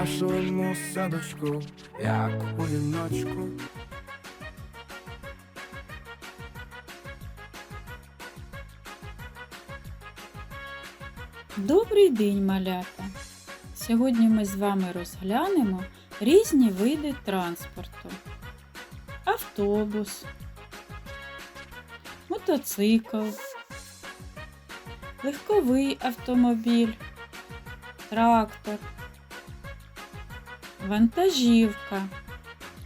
нашому садочку, як у віночку. Добрий день, малята! Сьогодні ми з вами розглянемо різні види транспорту. Автобус, мотоцикл, легковий автомобіль, трактор, вантажівка.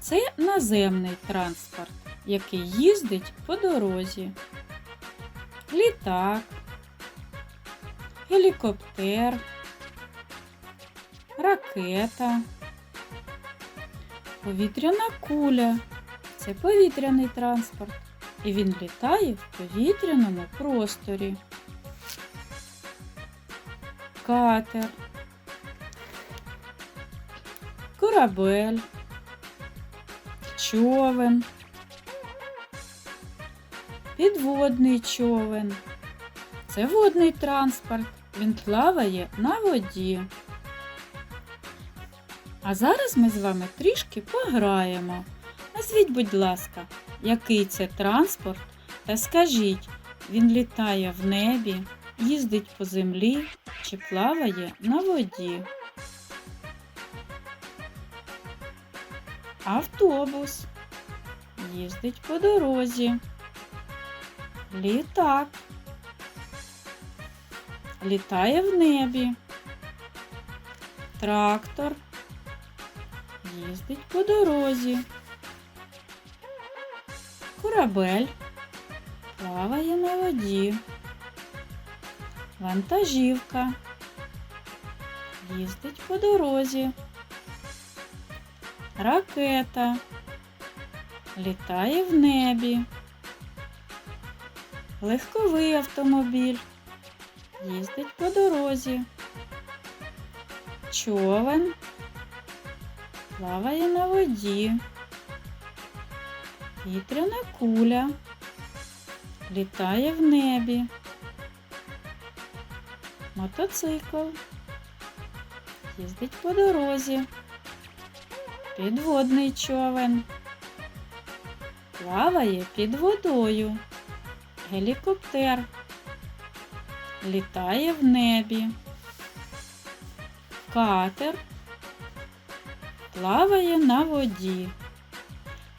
Це наземний транспорт, який їздить по дорозі. Літак, гелікоптер, ракета, повітряна куля. Це повітряний транспорт. І він літає в повітряному просторі. Катер, корабель, човен, підводний човен. Це водний транспорт. Він плаває на воді. А зараз ми з вами трішки пограємо. Назвіть, будь ласка, який це транспорт, та скажіть, він літає в небі, їздить по землі чи плаває на воді. Автобус їздить по дорозі. Літак літає в небі. Трактор їздить по дорозі. Корабель плаває на воді. Вантажівка їздить по дорозі. Ракета літає в небі. Легковий автомобіль їздить по дорозі. Човен плаває на воді. Вітряна куля літає в небі. Мотоцикл їздить по дорозі. Підводний човен плаває під водою. Гелікоптер літає в небі. Катер плаває на воді.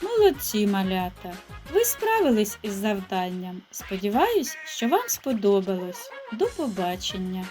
Молодці малята! Ви справились із завданням. Сподіваюсь, що вам сподобалось. До побачення!